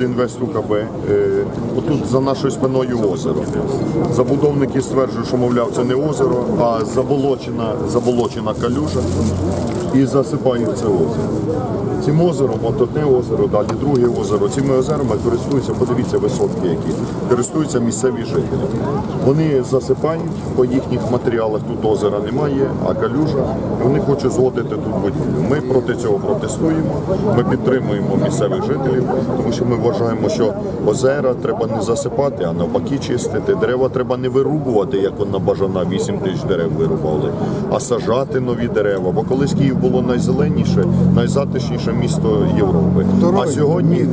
Інвест УКБ. Е, Отут за нашою спиною озеро. Забудовники стверджують, що мовляв, це не озеро, а заболочена, заболочена калюжа і засипають це озеро. Цим озером, от одне озеро, далі друге озеро. Цими озерами користуються, подивіться висотки, які користуються місцеві жителі. Вони засипають, по їхніх матеріалах тут озера немає, а калюжа. І вони хочуть зводити тут будівлю. Ми проти цього протестуємо. Ми підтримуємо місцевих жителів, тому що ми вважаємо, що озера треба не засипати, а навпаки чистити. Дерева треба не вирубувати, як он на бажана 8 тисяч дерев вирубали, а саджати нові дерева. Бо колись Київ було найзеленіше, найзатишніше місто Європи. А сьогодні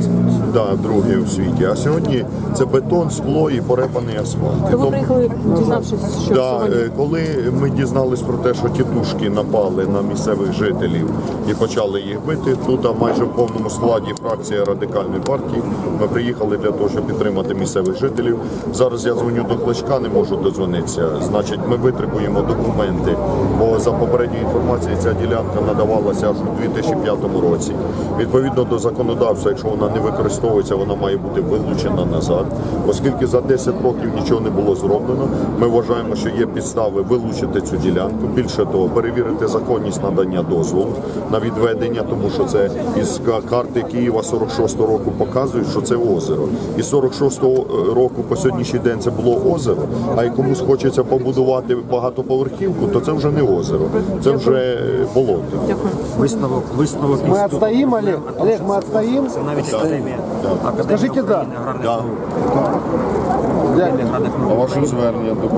да, друге у світі. А сьогодні це бетон, скло і порепаний асфальт. То ви Тому- приїхали, дізнавшись, що Да, сьогодні е, коли ми дізнались про те, що тітушки напали на місцевих жителів і почали їх бити, тут майже в повному складі фракція радикальної партії. Ми приїхали для того, щоб підтримати місцевих жителів. Зараз я дзвоню до Кличка, не можу дозвонитися. Значить, ми витребуємо документи, бо за попередньою інформацією ця ділянка надавалася аж у 2005 році. Відповідно до законодавства, якщо вона не використовується, вона має бути вилучена назад. Оскільки за 10 років нічого не було зроблено, ми вважаємо, що є підстави вилучити цю ділянку. Більше того, перевірити законність надання дозволу на відведення, тому що це із карти Києва 46 року показують, що це озеро. І 46-го року по сьогоднішній день це було озеро. А як комусь хочеться побудувати багатоповерхівку, то це вже не озеро, це вже е, болото. Висновок, висновок Мы отстоим, Олег? Олег, мы отстоим? Це навіть академія. Скажіть, да. Да. наук. А ваше звернення до